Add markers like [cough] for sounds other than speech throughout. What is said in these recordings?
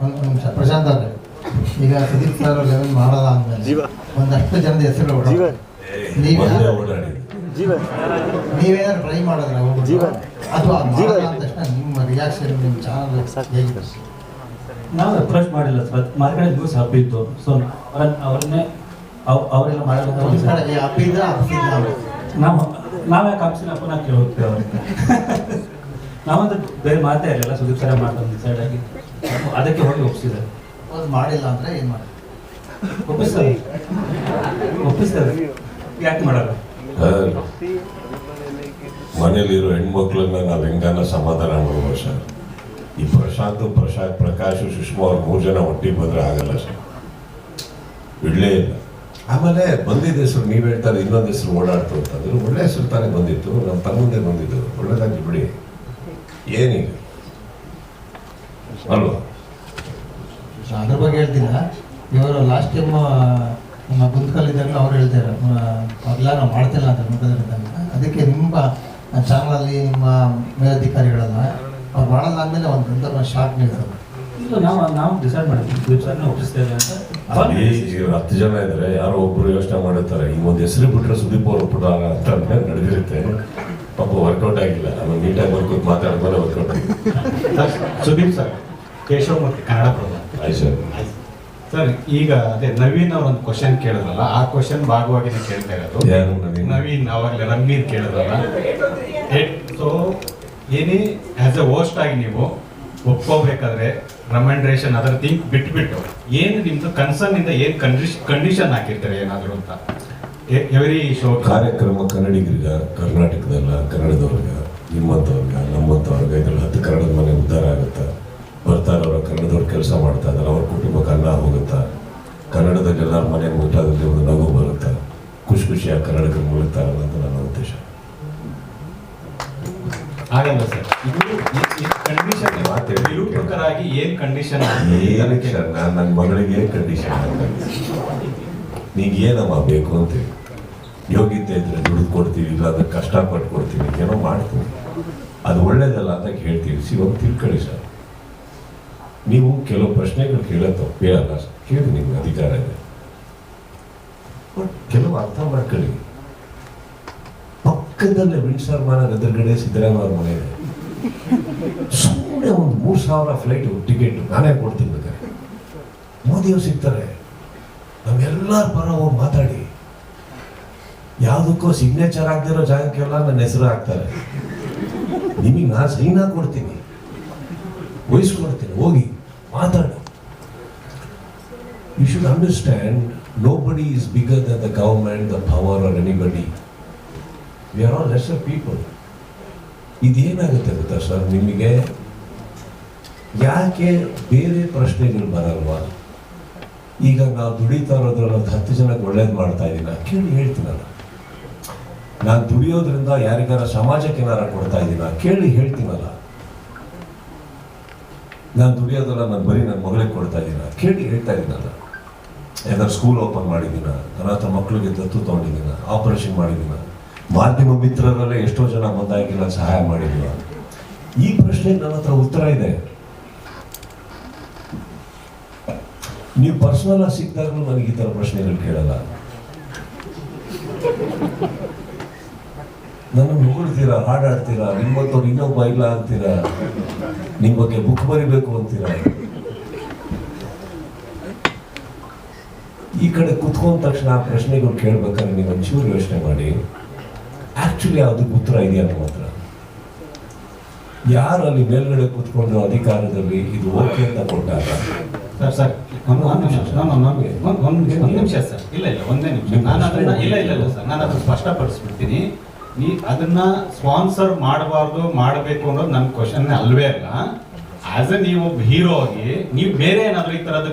ಒಂದು ನಿಮಿಷ. ಪ್ರಶಾಂತ್ ಅವ್ರೆ ಈಗ ಸುದೀಪ್ ಸರ್ ಲೆವೆಲ್ ಮಾಡೋದ ಅಂದಮೇಲೆ ಒಂದಷ್ಟು ಜನದ ಹೆಸರು ನೀವೇನಾದ್ರು ಟ್ರೈ ಮಾಡಿದ್ರೆ ಅಥವಾ ನಿಮ್ಮ ರಿಯಾಕ್ಷನ್ ನಿಮ್ಮ ಚಾನಲ್ ಹೇಗಿದೆ? ನಾವು ಅಪ್ರೋಚ್ ಮಾಡಿಲ್ಲ ಸರ್ ಮಾರ್ಕೆಟ್ ನ್ಯೂಸ್ ಹಬ್ಬಿತ್ತು. ಸೊ ಅವ್ರನ್ನೇ ಅವ್- ಅವರೆಲ್ಲ ಮಾಡಲ್ಲ ನಾವು ನಾವೇ ಕಾಪ್ಸಿನ ಪುನಃ ಕೇಳಿ ಹೋಗ್ತೇವೆ ಅವ್ರಿಗೆ. [laughs] ನಾವಂತೂ ಬೇರೆ ಮಾತೇ ಇರಲಿಲ್ಲ ಸುದೀಪ್ ಸರ ಮಾಡ್ತಾರೆ ಡಿಸೈಡ್ ಆಗಿ. ಅದಕ್ಕೆ ಹೋಗಿ ಒಪ್ಪಿಸಿದ್ದಾರೆ. ಅದು ಮಾಡಿಲ್ಲ ಅಂದ್ರೆ ಏನ್ ಮಾಡಿ ಒಪ್ಪಿಸ್ತಾರೆ. ಒಪ್ಪಿಸ್ತಾರೆ. ಯಾಕೆ ಮಾಡಲ್ಲ ಮನೇಲಿರೋ ಹೆಣ್ಮಕ್ಳನ್ನ ನಾವು ಹೆಂಗಾನ ಸಮಾಧಾನ ಮಾಡುವ ಸರ್? ಈ ಪ್ರಶಾಂತ್ ಪ್ರಶಾಂತ್ ಪ್ರಕಾಶ್ ಸುಷ್ಮಾ ಅವ್ರು ಮೂರು ಜನ ಒಟ್ಟಿಗೆ ಬಂದ್ರೆ ಆಗಲ್ಲ ಸರ್. ಬಿಡ್ಲೇ ಇಲ್ಲ. ಆಮೇಲೆ ಬಂದಿದ್ದ ಹೆಸರು ನೀವು ಹೇಳ್ತಾರೆ ಇನ್ನೊಂದು ಹೆಸರು ಓಡಾಡ್ತು ಅಂತಂದ್ರೆ ಒಳ್ಳೆ ಹೆಸರು ತಾನೇ ಬಂದಿತ್ತು. ನಮ್ಮ ತಮ್ಮಂದೇ ಬಂದಿದ್ದು. ಒಳ್ಳೇದಾಗಿ ಬಿಡಿ. ಏನಿಲ್ಲ ಅಲ್ವಾ? ಅದ್ರ ಬಗ್ಗೆ ಹೇಳ್ತಿಲ್ಲ ಇವರು ಲಾಸ್ಟ್ ಟೈಮ್ ನಮ್ಮ ಗುಂತ್ಕಲ್ಲಿದ್ದಾಗ ಅವ್ರು ಹೇಳ್ತಾರೆ ಮೊದಲ ನಾವು ಮಾಡ್ತಿಲ್ಲ ಅಂತ ಮುಖದಲ್ಲಿದ್ದಾಗ ಅದಕ್ಕೆ ನಿಮ್ಮ ಚಾನಲಲ್ಲಿ ನಿಮ್ಮ ಮೇಲಧಿಕಾರಿಗಳೆಲ್ಲ ಅವ್ರು ಮಾಡಲ್ಲ ಅಂದಮೇಲೆ ಒಂದು ದೊಡ್ಡ ಶಾಕ್ ಇಲ್ಲ ನಾವು ನಾವು ಡಿಸೈಡ್ ಮಾಡಿದ್ವಿ. ಅಂತ. ಅವಾಗ ಅಲ್ಲಿ ಇವ್ರು ಹತ್ತು ಜನ ಇದ್ರೆ ಯಾರೋ ಒಬ್ರು ಯೋಚನೆ ಮಾಡಿರ್ತಾರೆ. ಈ ಒಂದು ಹೆಸರು ಬಿಟ್ಟರೆ ಸುದೀಪ್ ಅವರು ಪುಟ ಅಂತ ನಡೆದಿರುತ್ತೆ. ಪಾಪ ವರ್ಕೌಟ್ ಆಗಿಲ್ಲ. ಆಮೇಲೆ ನೀಟಾಗಿ ಬರ್ಕೋದು ಮಾತಾಡ್ಕೊಂಡು ವರ್ಕೌಟ್ ಸುದೀಪ್ ಸರ್ ಕೇಶವ್ ಮತ್ತು ಕನ್ನಡ ಪ್ರಭಾವ ಸರ್ ಸರ್ ಈಗ ಅದೇ ನವೀನ್ ಅವ್ರ ಒಂದು ಕ್ವಶನ್ ಕೇಳಿದ್ರಲ್ಲ ಆ ಕ್ವಶನ್ ಭಾಗವಾಗಿ ಕೇಳ್ತಾ ಇರೋದು. ನವೀನ್? ಅವಾಗಲೇ ರಂಗೀರ್ ಕೇಳಿದ್ರಲ್ಲ. ಸೊ ಏನೇ ಆಸ್ ಎ ಹೋಸ್ಟ್ ಆಗಿ ನೀವು ಒಪ್ಕೋಬೇಕಾದ್ರೆ ರೆಕಮೆಂಡೇಶನ್ ಅದರ ಥಿಂಕ್ ಬಿಟ್ಬಿಟ್ಟು ಏನು ನಿಮ್ದು ಕನ್ಸರ್ನ್ ಇಂದ ಏನು ಕಂಡೀಷನ್ ಹಾಕಿರ್ತಾರೆ ಏನಾದರೂ ಅಂತ? ಎವ್ರಿ ಶೋ ಕಾರ್ಯಕ್ರಮ ಕನ್ನಡಿಗರಿಗ ಕರ್ನಾಟಕದಲ್ಲ ಕನ್ನಡದವ್ರಿಗ ನಿಮ್ಮಂಥವ್ರಿಗ ನಮ್ಮಂಥವ್ರಿಗ ಇದ್ರಲ್ಲಿ ಹತ್ತು ಕನ್ನಡದ ಮನೆ ಉದ್ಧಾರ ಆಗುತ್ತಾ? ಬರ್ತಾರವ್ರ ಕನ್ನಡದವ್ರು ಕೆಲಸ ಮಾಡ್ತಾ ಇದ್ದಾರೆ ಅವ್ರ ಕುಟುಂಬಕ್ಕೆ ಅನ್ನ ಹೋಗುತ್ತಾ? ಕನ್ನಡದಲ್ಲಿ ಎಲ್ಲರ ಮನೆ ಊಟದಲ್ಲಿ ಒಂದು ನಗು ಬರುತ್ತಾ? ಖುಷಿ ಖುಷಿಯಾಗಿ ಕನ್ನಡಕ್ಕೆ ಮುಳುಗ್ತಾರೆ ಅನ್ನೋದು ನನ್ನ ಉದ್ದೇಶ. ಆಗಲ್ಲ ಸರ್. ಇದು ಕಂಡೀಷನ್. ನಿರೂಪಕರಾಗಿ ಏನ್ ಕಂಡೀಷನ್ ನನ್ನ ಮಗಳಿಗೆ ಕಂಡೀಷನ್ ನೀಗೆ ಏನಮ್ಮ ಬೇಕು ಅಂತೇಳಿ ಯೋಗ್ಯತೆ ಇದ್ರೆ ದುಡ್ಡು ಕೊಡ್ತೀವಿ, ಇಲ್ಲ ಅದಕ್ಕೆ ಕಷ್ಟಪಟ್ಟು ಕೊಡ್ತೀವಿ, ಏನೋ ಮಾಡ್ತೀವಿ. ಅದು ಒಳ್ಳೇದಲ್ಲ ಅಂತ ಹೇಳ್ತೀವಿ ಸಿ, ಒಂದು ತಿಳ್ಕೊಳ್ಳಿ ಸರ್. ನೀವು ಕೆಲವು ಪ್ರಶ್ನೆಗಳು ಕೇಳೋ ತಪ್ಪೇ ಅಲ್ಲ ಕೇಳಿ ನಿಮ್ಗೆ ಅಧಿಕಾರ ಇದೆ. ಬಟ್ ಕೆಲವು ಅರ್ಥ ಮಾಡ್ಕೊಳ್ಳಿ. ಪಕ್ಕದಲ್ಲೇ ವಿಂಡ್ಸರ್ ಮಾನ ಎದುರುಗಡೆ ಸಿದ್ದರಾಮಯ್ಯ ಮನೆ ಇದೆ. ಸುಮ್ಮನೆ ಒಂದು ಮೂರು ಸಾವಿರ ಫ್ಲೈಟ್ ಟಿಕೆಟ್ ನಾನೇ ಕೊಡ್ತೀನಿ ಮೋದಿಯವ್ರು ಸಿಗ್ತಾರೆ. ನಮ್ಮೆಲ್ಲರ ಪರ ಹೋಗಿ ಮಾತಾಡಿ. ಯಾವುದಕ್ಕೂ ಸಿಗ್ನೇಚರ್ ಆಗದಿರೋ ಜಾಗಕ್ಕೆಲ್ಲ ನನ್ನ ಹೆಸರು ಹಾಕ್ತಾರೆ. ನಿಮಗೆ ನಾನು ಸೈನ್ ಕೊಡ್ತೀನಿ ವಹಿಸ್ಕೊಡ್ತೀನಿ. ಹೋಗಿ ಮಾತಾಡಿ. You should understand nobody is bigger than the government the power are anybody we are all less people ಇದೇನಾಗುತ್ತೆ ಗೊತ್ತಾ ಸರ್ ನಿಮಗೆ? ಯಾಕೆ ಬೇರೆ ಪ್ರಶ್ನೆಗಳು ಬರಲ್ವಾ? ಈಗ ನಾವು ದುಡಿತಾ ಇರೋದ್ರಲ್ಲಿ ಒಂದು ಹತ್ತು ಜನಕ್ಕೆ ಒಳ್ಳೇದು ಮಾಡ್ತಾ ಇದ್ದೀನಿ ಕೇಳಿ ಹೇಳ್ತೀನಲ್ಲ ನಾನು. ದುಡಿಯೋದ್ರಿಂದ ಯಾರಿಗಾರ ಸಮಾಜಕ್ಕೆ ಏನಾರ ಕೊಡ್ತಾ ಇದ್ದೀನ ಕೇಳಿ ಹೇಳ್ತೀನಲ್ಲ ನಾನು. ದುಡಿಯೋದಲ್ಲ ನಾನು ಬರೀ ನನ್ನ ಮಗಳಿಗೆ ಕೊಡ್ತಾ ಇದ್ದೀನ ಕೇಳಿ ಹೇಳ್ತಾ ಇದ್ದೀನಲ್ಲ ಯಾಕಂದ್ರೆ ಸ್ಕೂಲ್ ಓಪನ್ ಮಾಡಿದ್ದೀನ ಅನಾಥ ಮಕ್ಕಳಿಗೆ ದತ್ತು ತೊಗೊಂಡಿದ್ದೀನ ಆಪರೇಷನ್ ಮಾಡಿದ್ದೀನ ಮಾಧ್ಯಮ ಮಿತ್ರರಲ್ಲೇ ಎಷ್ಟೋ ಜನ ಬಂದಾಗಿಲ್ಲ ಸಹಾಯ ಮಾಡಿದ್ದೀನ ಈ ಪ್ರಶ್ನೆಗೆ ನನ್ನ ಹತ್ರ ಉತ್ತರ ಇದೆ. ನೀವು ಪರ್ಸನಲ್ ಆಗಿ ಸಿಕ್ಕಿದಾಗಲೂ ನನಗೆ ಈ ಥರ ಪ್ರಶ್ನೆಗಳು ಕೇಳಲ್ಲ. ನನ್ನ ಹೊಗಳ್ತೀರಾ, ಹಾಡಾಡ್ತೀರಾ ನಿಮ್ಮಂತವ್ರು ಇನ್ನೊಬ್ಬ ಇಲ್ಲ ಅಂತೀರಾ, ನಿಮ್ಮ ಬಗ್ಗೆ ಬುಕ್ ಬರಿಬೇಕು ಅಂತೀರಾ? ಈ ಕಡೆ ಕುತ್ಕೊಂಡ ತಕ್ಷಣ ಆ ಪ್ರಶ್ನೆಗಳು ಕೇಳ್ಬೇಕಾದ್ರೆ ನೀವು ಒಂಚೂರು ಯೋಚನೆ ಮಾಡಿ. ಆಕ್ಚುಲಿ ಅದಕ್ಕೆ ಉತ್ತರ ಇದೆಯಾ ನಮ್ಮ ಹತ್ರ? ಯಾರು ಅಲ್ಲಿ ಮೇಲ್ಗಡೆ ಕೂತ್ಕೊಂಡು ಅಧಿಕಾರದಲ್ಲಿ ಇದು ಓಕೆ ಅಂತ ಕೊಟ್ಟಾಗ? ಸರ್ ಸರ್ ಒಂದು ಒಂದು ನಿಮಿಷ ನಾನು ಒಂದು ಒಂದು ಒಂದು ನಿಮಿಷ ಒಂದು ನಿಮಿಷ ಸರ್. ಇಲ್ಲ ಇಲ್ಲ ಒಂದೇ ನಿಮಿಷ. ನಾನು ಅದನ್ನ ಇಲ್ಲ ಇಲ್ಲ ಇಲ್ಲ ಸರ್. ನಾನು ಅದನ್ನ ಸ್ಪಷ್ಟಪಡಿಸ್ಬಿಡ್ತೀನಿ. ನೀ ಅದನ್ನ ಸ್ಪಾನ್ಸರ್ ಮಾಡಬಾರ್ದು ಮಾಡಬೇಕು ಅನ್ನೋದು ನನ್ನ ಕ್ವಶನ್ ಅಲ್ವೇ ಅಲ್ಲ. ಆಸ್ ಎ ನೀವು ಹೀರೋ ಆಗಿ ನೀವು ಬೇರೆ ಏನಾದ್ರು ಈ ತರದ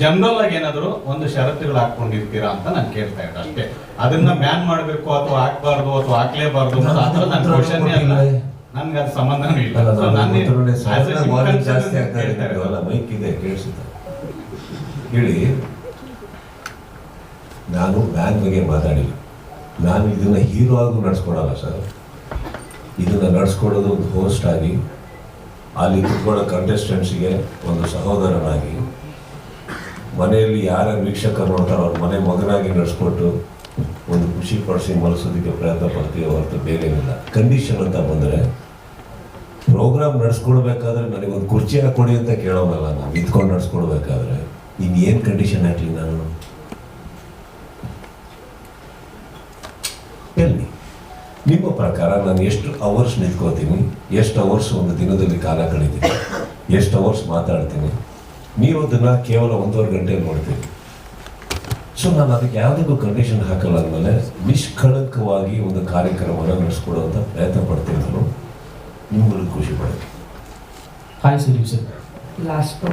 ಜನರಲ್ ಆಗಿ ಏನಾದರೂ ಒಂದು ಷರತ್ತುಗಳು ಹಾಕೊಂಡಿರ್ತೀರಾ ಅಂತ ನಾನು ಕೇಳ್ತಾ ಇದ್ದೆ ಅಷ್ಟೇ. ಅದನ್ನ ಬ್ಯಾನ್ ಮಾಡಬೇಕು ಅಥವಾ ಹಾಕ್ಬಾರ್ದು ಅಥವಾ ಹಾಕ್ಲೇಬಾರ್ದು ಅನ್ನೋದು ಆ ಥರ ನನ್ನ ಕ್ವಶನ್ ಅಲ್ಲ. ನನ್ಗೆ ಅದು ಸಂಬಂಧನೂ ಇಲ್ಲ. ನಾನು ಜಾಸ್ತಿ ಆಗ್ತಾ ಇದೆ ಕೇಳಿಸುತ್ತೆ. ಹೇಳಿ. ನಾನು ಬ್ಯಾಂಕ್ ಬಗ್ಗೆ ಮಾತಾಡಿಲ್ಲ. ನಾನು ಇದನ್ನು ಹೀರೋ ಆಗಿ ನಡ್ಸ್ಕೊಡಲ್ಲ ಸರ್. ಇದನ್ನ ನಡ್ಸ್ಕೊಡೋದು ಒಂದು ಹೋಸ್ಟ್ ಆಗಿ, ಅಲ್ಲಿ ಕುತ್ಕೊಳ್ಳೋ ಕಂಟೆಸ್ಟೆಂಟ್ಸ್ಗೆ ಒಂದು ಸಹೋದರನಾಗಿ, ಮನೆಯಲ್ಲಿ ಯಾರ ವೀಕ್ಷಕರು ನೋಡ್ತಾರೋ ಅವ್ರ ಮನೆ ಮಗನಾಗಿ ನಡೆಸ್ಕೊಟ್ಟು ಒಂದು ಖುಷಿ ಪಡಿಸಿ ಮಲಸೋದಕ್ಕೆ ಪ್ರಯತ್ನ ಪಡ್ತೀವಿ ಹೊರತು ಬೇರೆ ಇಲ್ಲ ಕಂಡೀಷನ್ ಅಂತ ಬಂದರೆ ಪ್ರೋಗ್ರಾಮ್ ನಡೆಸ್ಕೊಡ್ಬೇಕಾದ್ರೆ ನನಗೆ ಒಂದು ಕುರ್ಚಿ ಹಾಕೊಡಿ ಅಂತ ಕೇಳೋವಲ್ಲ, ನಾನು ನಿಂತ್ಕೊಂಡು ನಡೆಸ್ಕೊಡ್ಬೇಕಾದ್ರೆ ಇನ್ನೇನು ಕಂಡೀಷನ್ ಹಾಕ್ಲಿ ನಾನು? ಎಲ್ಲಿ ನಿಮ್ಮ ಪ್ರಕಾರ ನಾನು ಎಷ್ಟು ಅವರ್ಸ್ ನಿಂತ್ಕೋತೀನಿ ಎಷ್ಟು ಅವರ್ಸ್ ಒಂದು ದಿನದಲ್ಲಿ ಕಾಲ ಕಳೀತೀನಿ ಎಷ್ಟು ಅವರ್ಸ್ ಮಾತಾಡ್ತೀನಿ? ನೀವು ಅದನ್ನ ಕೇವಲ ಒಂದೂವರೆ ಗಂಟೆ ನೋಡ್ತೀನಿ ಸೊ ನಾನು ಅದಕ್ಕೆ ಯಾವುದಕ್ಕೂ ಕಂಡೀಷನ್ ಹಾಕಲ್ಲ ಅಂದಮೇಲೆ ನಿಷ್ಕಳಂಕವಾಗಿ ಒಂದು ಕಾರ್ಯಕ್ರಮವನ್ನು ನಡೆಸ್ಕೊಡುವಂಥ ಪ್ರಯತ್ನ ಪಡ್ತೀನಿ ನಾನು. ನಿಮ್ಗಳಿಗೆ ಖುಷಿ ಪಡ್ತೀನಿ ಹಾಯ್ ಸುದೀಪ್ ಸರ್ ಲಾಸ್ಟ್